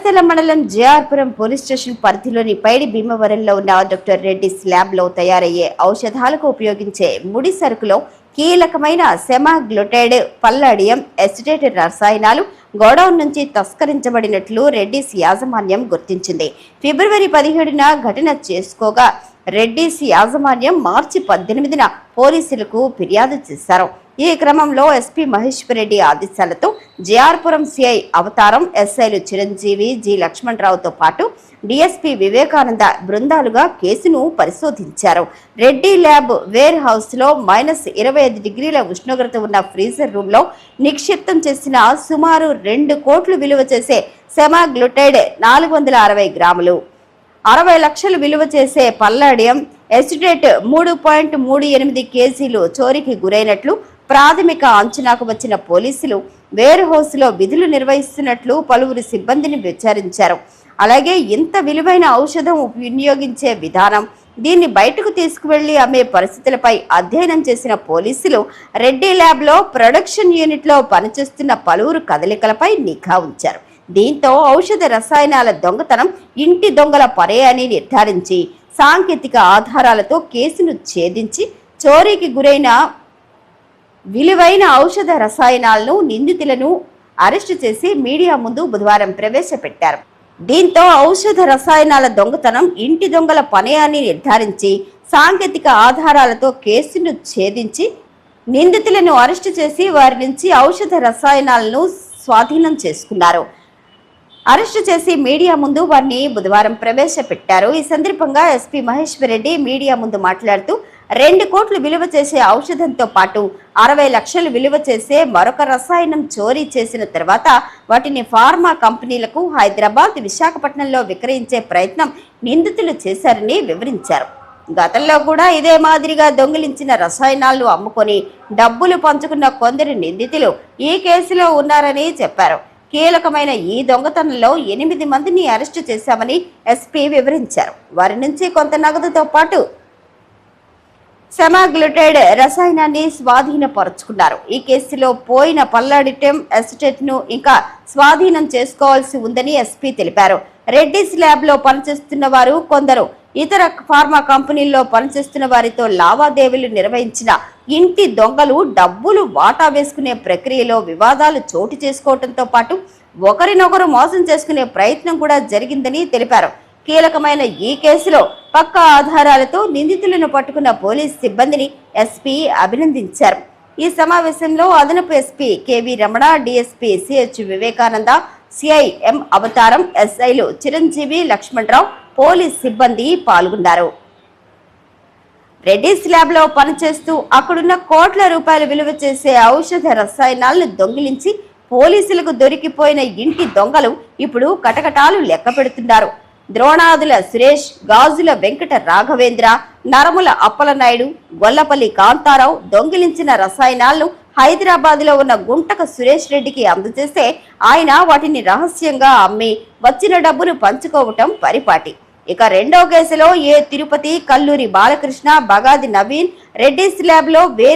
శ్రీశైలం మండలం JR Puram police station పరిధిలోని పైడి భీమవరంలో ఉన్న డాక్టర్ రెడ్డి స్లాబ్లో తయారయ్యే ఔషధాలకు ఉపయోగించే ముడి సరుకులో కీలకమైన సెమాగ్లూటైడ్ పల్లడియం ఎసిటేట్ రసాయనాలు గోడౌన్ నుంచి తస్కరించబడినట్లు రెడ్డిస్ యాజమాన్యం గుర్తించింది. ఫిబ్రవరి పదిహేడున ఘటన చేసుకోగా రెడ్డిస్ యాజమాన్యం మార్చి పద్దెనిమిదిన పోలీసులకు ఫిర్యాదు చేశారు. ఈ క్రమంలో ఎస్పీ మహేశ్వర్ రెడ్డి ఆదేశాలతో జేఆర్పురం సిఐ అవతారం ఎస్ఐలు చిరంజీవి జి లక్ష్మణరావుతో పాటు డిఎస్పీ వివేకానంద బృందాలుగా కేసును పరిశోధించారు. రెడ్డి ల్యాబ్ వేర్ హౌస్లో మైనస్ ఇరవై ఐదు డిగ్రీల ఉష్ణోగ్రత ఉన్న ఫ్రీజర్ రూమ్లో నిక్షిప్తం చేసిన సుమారు రెండు కోట్లు విలువ చేసే సెమాగ్లుటైడ్ నాలుగు వందల అరవై గ్రాములు. అరవై లక్షలు విలువ చేసే పల్లాడియం ఎసిడేట్ మూడు పాయింట్ మూడు ఎనిమిది కేజీలు చోరీకి గురైనట్లు ప్రాథమిక అంచనాకు వచ్చిన పోలీసులు వేర్ హౌస్లో విధులు నిర్వహిస్తున్నట్లు పలువురు సిబ్బందిని విచారించారు. అలాగే ఇంత విలువైన ఔషధం వినియోగించే విధానం దీన్ని బయటకు తీసుకువెళ్ళి అమ్మే పరిస్థితులపై అధ్యయనం చేసిన పోలీసులు రెడ్డి ల్యాబ్లో ప్రొడక్షన్ యూనిట్లో పనిచేస్తున్న పలువురు కదలికలపై నిఘా ఉంచారు. దీంతో ఔషధ రసాయనాల దొంగతనం ఇంటి దొంగల పరే అని నిర్ధారించి సాంకేతిక ఆధారాలతో కేసును ఛేదించి చోరీకి గురైన విలువైన ఔషధ రసాయనాలను నిందితులను అరెస్టు చేసి మీడియా ముందు బుధవారం ప్రవేశపెట్టారు. దీంతో ఔషధ రసాయనాల దొంగతనం ఇంటి దొంగల పనే అని నిర్ధారించి సాంకేతిక ఆధారాలతో కేసును ఛేదించి నిందితులను అరెస్టు చేసి వారి నుంచి ఔషధ రసాయనాలను స్వాధీనం చేసుకున్నారు. అరెస్టు చేసి మీడియా ముందు వారిని బుధవారం ప్రవేశపెట్టారు. ఈ సందర్భంగా ఎస్పీ మహేశ్వర్ రెడ్డి మీడియా ముందు మాట్లాడుతూ రెండు కోట్లు విలువ చేసే ఔషధంతో పాటు అరవై లక్షలు విలువ చేసే మరొక రసాయనం చోరీ చేసిన తర్వాత వాటిని ఫార్మా కంపెనీలకు హైదరాబాద్ విశాఖపట్నంలో విక్రయించే ప్రయత్నం నిందితులు చేశారని వివరించారు. గతంలో కూడా ఇదే మాదిరిగా దొంగిలించిన రసాయనాలను అమ్ముకొని డబ్బులు పంచుకున్న కొందరు నిందితులు ఈ కేసులో ఉన్నారని చెప్పారు. కీలకమైన ఈ దొంగతనంలో ఎనిమిది మందిని అరెస్టు చేశామని ఎస్పీ వివరించారు. వారి నుంచి కొంత నగదుతో పాటు సెమాగ్లుటైడ్ రసాయనాన్ని స్వాధీనపరుచుకున్నారు. ఈ కేసులో పోయిన పల్లాడిటెం ఎస్టేట్ను ఇంకా స్వాధీనం చేసుకోవాల్సి ఉందని ఎస్పీ తెలిపారు. రెడ్డిస్ ల్యాబ్లో పనిచేస్తున్న వారు కొందరు. ఇతర ఫార్మా కంపెనీల్లో పనిచేస్తున్న వారితో లావాదేవీలు నిర్వహించిన ఇంటి దొంగలు డబ్బులు వాటా వేసుకునే ప్రక్రియలో వివాదాలు చోటు చేసుకోవడంతో పాటు ఒకరినొకరు మోసం చేసుకునే ప్రయత్నం కూడా జరిగిందని తెలిపారు. కీలకమైన ఈ కేసులో పక్కా ఆధారాలతో నిందితులను పట్టుకున్న పోలీస్ సిబ్బందిని ఎస్పీ అభినందించారు. ఈ సమావేశంలో అదనపు SP K V Ramana DSP CH Vivekananda CI M Avataram ఎస్ఐలు చిరంజీవి లక్ష్మణరావు పోలీస్ సిబ్బంది పాల్గొన్నారు. రెడ్డి స్లాబ్లో లో పనిచేస్తూ అక్కడున్న కోట్ల రూపాయలు విలువ చేసే ఔషధ రసాయనాలను దొంగిలించి పోలీసులకు దొరికిపోయిన ఇంటి దొంగలు ఇప్పుడు కటకటాలు లెక్క పెడుతున్నారు ద్రోణాదుల సురేష్ గాజుల వెంకట రాఘవేంద్ర నరముల అప్పలనాయుడు గొల్లపల్లి కాంతారావు దొంగిలించిన రసాయనాలను హైదరాబాద్లో ఉన్న గుంటక సురేష్ రెడ్డికి అందజేస్తే ఆయన వాటిని రహస్యంగా అమ్మి వచ్చిన డబ్బును పంచుకోవటం పరిపాటి. ఇక రెండో కేసులో ఏ తిరుపతి కల్లూరి బాలకృష్ణ బగాది నవీన్ రెడ్డి స్లాబ్లో వేరు